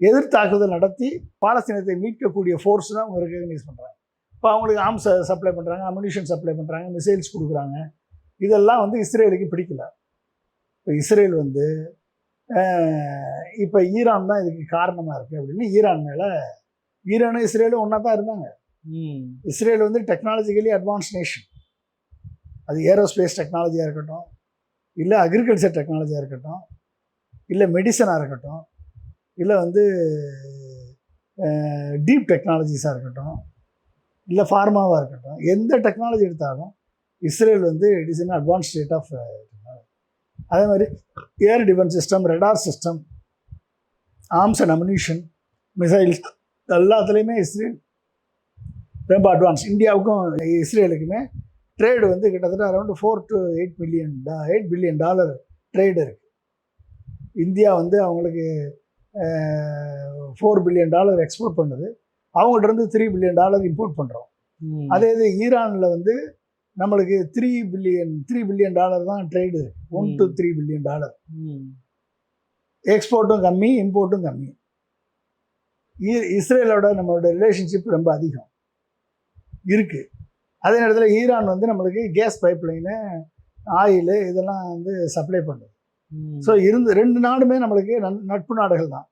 எதிர் தாக்குதல் நடத்தி பாலஸ்தீனத்தை மீட்கக்கூடிய ஃபோர்ஸ் தான் அவங்க ரெகக்னைஸ் பண்ணுறாங்க இப்போ அவங்களுக்கு ஆர்ம்ஸ் சப்ளை பண்ணுறாங்க அம்யூனிஷன் சப்ளை பண்ணுறாங்க மிசைல்ஸ் கொடுக்குறாங்க. இதெல்லாம் வந்து இஸ்ரேலுக்கு பிடிக்கல. இப்போ இஸ்ரேல் வந்து இப்போ ஈரான் தான் இதுக்கு காரணமாக இருக்குது அப்படின்னு ஈரான் மேலே ஈரானும் இஸ்ரேலும் ஒன்றா தான் இருந்தாங்க. இஸ்ரேல் வந்து டெக்னாலஜிக்கலி அட்வான்ஸ் நேஷன் அது ஏரோஸ்பேஸ் டெக்னாலஜியாக இருக்கட்டும் இல்லை அக்ரிகல்ச்சர் டெக்னாலஜியாக இருக்கட்டும் இல்லை மெடிசனாக இருக்கட்டும் இல்லை வந்து டீப் டெக்னாலஜிஸாக இருக்கட்டும் இல்லை ஃபார்மாவாக இருக்கட்டும் எந்த டெக்னாலஜி எடுத்தாலும் இஸ்ரேல் வந்து it is in advance state of அதே மாதிரி air defence system radar system arms and ammunition missiles எல்லாத்துலேயுமே இஸ்ரேல் ரொம்ப அட்வான்ஸ் இந்தியாவுக்கும் இஸ்ரேலுக்குமே ட்ரேடு வந்து கிட்டத்தட்ட around four to eight million to eight billion dollar trade இருக்குது இந்தியா வந்து அவங்களுக்கு ஃபோர் பில்லியன் டாலர் எக்ஸ்போர்ட் பண்ணுது. அவங்கள்ட்ட இருந்து த்ரீ பில்லியன் டாலர் இம்போர்ட் பண்ணுறோம். அதே இது ஈரானில் வந்து நம்மளுக்கு three billion three billion dollar தான் trade one to three billion dollar. எக்ஸ்போர்ட்டும் கம்மி இம்போர்ட்டும் கம்மி. இஸ்ரேலோட நம்மளோட ரிலேஷன்ஷிப் ரொம்ப அதிகம். இருக்கு. அதே நேரத்தில் ஈரான் வந்து நம்மளுக்கு கேஸ் பைப்லைனு ஆயில் இதெல்லாம் வந்து சப்ளை பண்ணுது. ஸோ இருந்து ரெண்டு நாடுமே நம்மளுக்கு நட்பு நாடுகள் தான்.